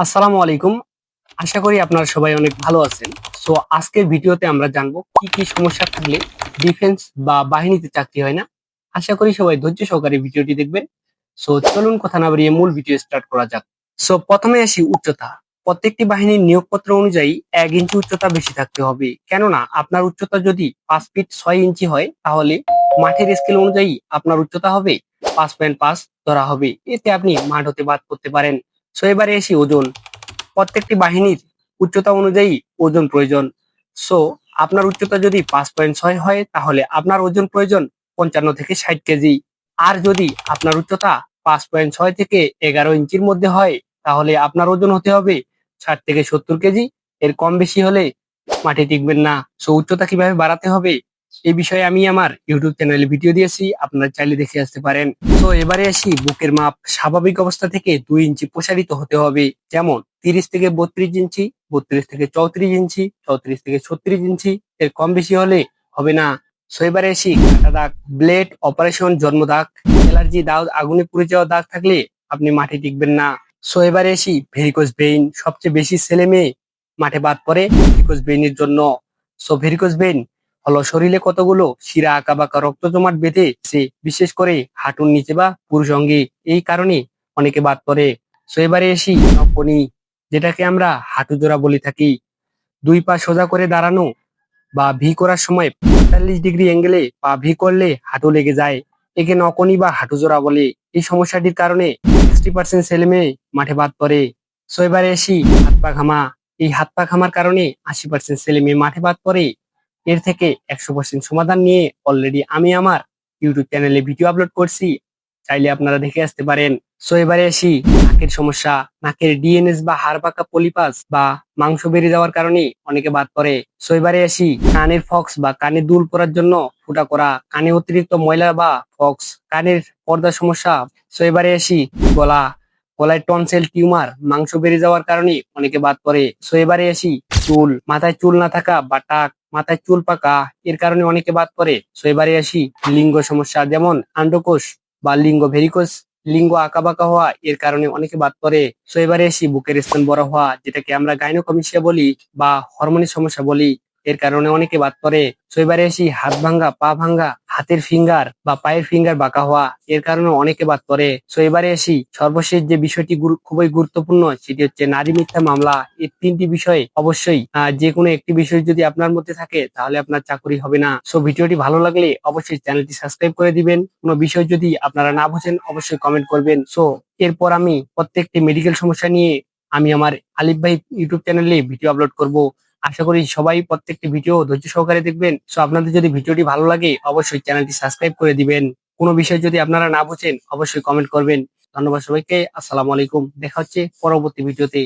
আসসালামু আলাইকুম। আশা করি আপনারা সবাই অনেক ভালো আছেন। সো আজকের ভিডিওতে আমরা জানব কি কি সমস্যা থাকলে ডিফেন্স বা বাহিনীতে চাকরি হয় না। আশা করি সবাই ধৈর্য সহকারে ভিডিওটি দেখবেন। সো চলুন কথা না বাড়িয়ে মূল ভিডিও স্টার্ট করা যাক। সো প্রথমে আসি উচ্চতা। প্রত্যেকটি বাহিনীর নিয়োগপত্র অনুযায়ী এক ইঞ্চি উচ্চতা বেশি থাকতে হবে। কেননা, আপনার উচ্চতা যদি পাঁচ ফিট ছয় ইঞ্চি হয়, তাহলে মাঠের স্কেল অনুযায়ী আপনার উচ্চতা হবে পাঁচ পয়েন্ট পাঁচ ধরা হবে। এতে আপনি মাঠ হতে বাদ করতে পারেন। সো এবারে আসি ওজন। প্রত্যেকটি বাহিনীর উচ্চতা অনুযায়ী ওজন প্রয়োজন। সো আপনার উচ্চতা যদি পাঁচ পয়েন্ট ছয় হয়, তাহলে আপনার ওজন প্রয়োজন পঞ্চান্ন থেকে ষাট কেজি। আর যদি আপনার উচ্চতা পাঁচ পয়েন্ট ছয় থেকে এগারো ইঞ্চির মধ্যে হয়, তাহলে আপনার ওজন হতে হবে ষাট থেকে সত্তর কেজি। এর কম বেশি হলে মাঠে টিকবেন না। সো উচ্চতা কীভাবে বাড়াতে হবে? এই বিষয়ে আমি আমার ইউটিউব চ্যানেলে ভিডিও দিয়েছি, আপনারা চাইলে দেখে আসতে পারেন। তো এবারে আসি, বুকের মাপ স্বাভাবিক অবস্থা থেকে দুই ইঞ্চি প্রসারিত হতে হবে। যেমন, তিরিশ থেকে বত্রিশ ইঞ্চি, বত্রিশ থেকে চৌত্রিশ ইঞ্চি, চৌত্রিশ থেকে ছত্রিশ ইঞ্চি, এর কম বেশি হলে হবে না। সো এবারে আসি, কাটা দাগ, ব্লেড, অপারেশন, জন্ম দাগ, অ্যালার্জি দাগ আগুনে পুড়ে যাওয়া দাগ থাকলে আপনি মাঠে টিকবেন না। সো এবারে আসি ভেরিকোজ বেইন সবচেয়ে বেশি ছেলে মেয়ে মাঠে বাদ পড়ে ভেরিকোজ বেইনের জন্য। সো ভেরিকোজ বেইন হলো শরীরে কতগুলো শিরা, আঁকা বাঁকা রক্ত জমাট বেঁধে সে বিশেষ করে হাঁটুর নিচে বা পুরুষ অঙ্গে। এই কারণে অনেকে বাদ পড়ে। সো এবারে আসি নকনি যেটাকে আমরা হাঁটু জোড়া বলে থাকি। দুই পা সোজা করে দাঁড়ানো বা ভি করার সময় পঁয়তাল্লিশ ডিগ্রি অ্যাঙ্গেলে পা ভি করলে হাঁটু লেগে যায়। একে নকনি বা হাঁটু জোড়া বলে। এই সমস্যাটির কারণে সিক্সটি পার্সেন্ট ছেলে মেয়ে মাঠে বাদ পড়ে। সো এবারে আসি হাত পা ঘামা। এই হাত পা ঘামার কারণে আশি পার্সেন্ট ছেলে মেয়ে মাঠে বাদ পড়ে। এর থেকে একশো পার্সেন্ট সমাধান নিয়ে অলরেডি আমি আমার ইউটিউব চ্যানেলে ভিডিও আপলোড করছি। চাইলে আপনারা দেখে আসতে পারেন। সো এবারে আসি নাকের সমস্যা। নাকের ডিএনএস বা হাড় পাকা পলিপাস বা মাংস বেড়ে যাওয়ার কারণে অনেকে বাদ পড়ে। সো এবারে আসি কানের ফক্স বা কানে দুল পরার জন্য ফুটা করা। কানে অতিরিক্ত ময়লা বা ফক্স, কানের পর্দার সমস্যা। সো এবারে আসি গলা। গলায় টনসেল টিউমার, মাংস বেড়ে যাওয়ার কারণে অনেকে বাদ পড়ে। সো এবারে আসি চুল। মাথায় চুল না থাকা বা টাক, মাথায় চুল পাকা, এর কারণে অনেকে বাদ পড়ে। সো এবারে আসি লিঙ্গ সমস্যা, যেমন আন্ডকোষ বা লিঙ্গ ভেরিকোষ লিঙ্গ আঁকা বাঁকা হওয়া, এর কারণে অনেকে বাদ পড়ে। সো এবারে আসি বুকের স্থান বড় হওয়া, যেটাকে আমরা গাইনোকমিশিয়া বলি বা হরমোনের সমস্যা বলি। এর কারণে অনেকে বাদ পড়ে। সো এবারে আসি হাত ভাঙ্গা, পা ভাঙ্গা, হাতের ফিঙ্গার বা পায়ের ফিঙ্গার বাঁকা হওয়া, এর কারণে অনেকে বাদ পড়ে। সো এবারে আসি সর্বশেষ যে বিষয়টি খুবই গুরুত্বপূর্ণ, সেটি হচ্ছে নারী মিথ্যা মামলা। এই তিনটি বিষয় অবশ্যই যে কোনো একটি বিষয় যদি আপনার মধ্যে থাকে, তাহলে আপনার চাকরি হবে না। সো, ভিডিওটি ভালো লাগলে অবশ্যই চ্যানেলটি সাবস্ক্রাইব করে দিবেন। কোনো বিষয় যদি আপনারা না বোঝেন, অবশ্যই কমেন্ট করবেন। সো, এরপর আমি প্রত্যেকটি মেডিকেল সমস্যা নিয়ে আমি আমার আলিফ ভাই ইউটিউব চ্যানেলে ভিডিও আপলোড করব। আশা করি সবাই প্রত্যেকটি ভিডিও ধৈর্য সহকারে দেখবেন। সো আপনাদের যদি ভিডিওটি ভালো লাগে, অবশ্যই চ্যানেলটি সাবস্ক্রাইব করে দিবেন। কোনো বিষয় যদি আপনারা না বোঝেন, অবশ্যই কমেন্ট করবেন। ধন্যবাদ সবাইকে। আসসালামু আলাইকুম। দেখা হচ্ছে পরবর্তী ভিডিওতে।